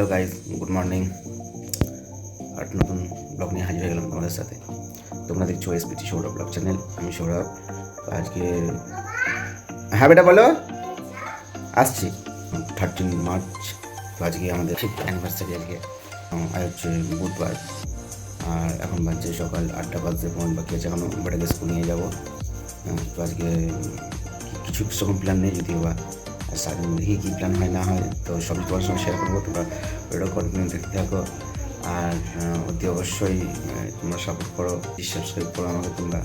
Hello guys good morning. আর নতুন blog নিয়ে হাজির হয়ে গেলাম তোমাদের সাথে। তোমরা দেখছ এসপিটি সৌরভ ব্লগ চ্যানেল, আমি সৌরভ। আজকে হ্যাঁ বেটা, বলো। আসছি। থার্টিন মার্চ তো আজকে আমাদের অ্যানিভার্সারি আজকে। হচ্ছে বুধবার। আর এখন বাজছে সকাল আটটা বাজতে পনেরো, বাকি আছে এখনও বেটাকে স্কুল নিয়ে যাব। তো আজকে কিছু সেরকম প্ল্যান নেই, যদিও বা। সারাদিন দেখি কী প্ল্যান হয়, না হয়, তো সবই তোমার সঙ্গে শেয়ার করব, তোমরা ভিডিও কন্টিনিউ দেখতে থাকো। আর অতি অবশ্যই তোমরা সাপোর্ট করো সাবস্ক্রাইব করো আমাকে তোমরা।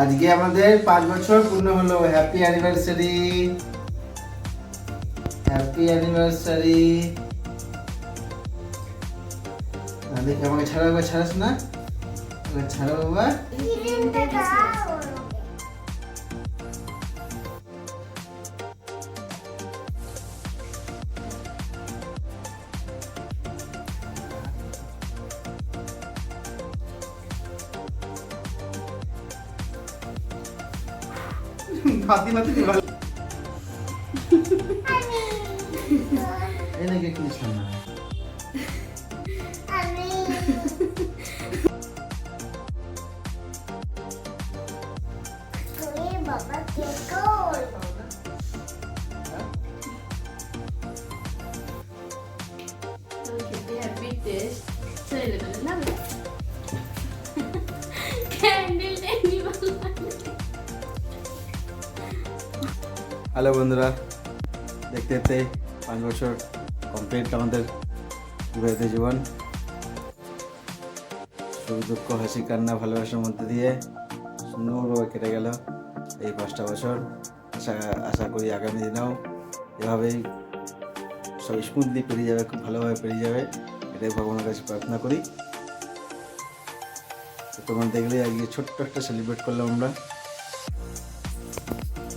আজকে আমাদের পাঁচ বছর পূর্ণ হলো। হ্যাপি অ্যানিভার্সারি হ্যাপি অ্যানিভার্সারি আমাকে ছাড়া বাবা ছাড়াস না? ছাড়া বাবা। ফাতি ফাতি দিবা এই নাকি একটু দিছিলাম না বাবা কে কর খেতে হ্যালো বন্ধুরা, দেখতে দেখতে পাঁচ বছর কমপ্লিট আমাদের বিবাহিত জীবন। সুখ দুঃখ, হাসি, কান্না, ভালোবাসার মধ্যে দিয়ে সুন্দরভাবে কেটে গেল এই পাঁচটা বছর। আশা আশা করি আগামী দিনেও এভাবেই সব স্মুথলি পেরিয়ে যাবে, খুব ভালোভাবে পেরিয়ে যাবে, এটাই ভগবানের কাছে প্রার্থনা করি। তোমরা দেখলে আজকে ছোট্ট একটা সেলিব্রেট করলাম আমরা।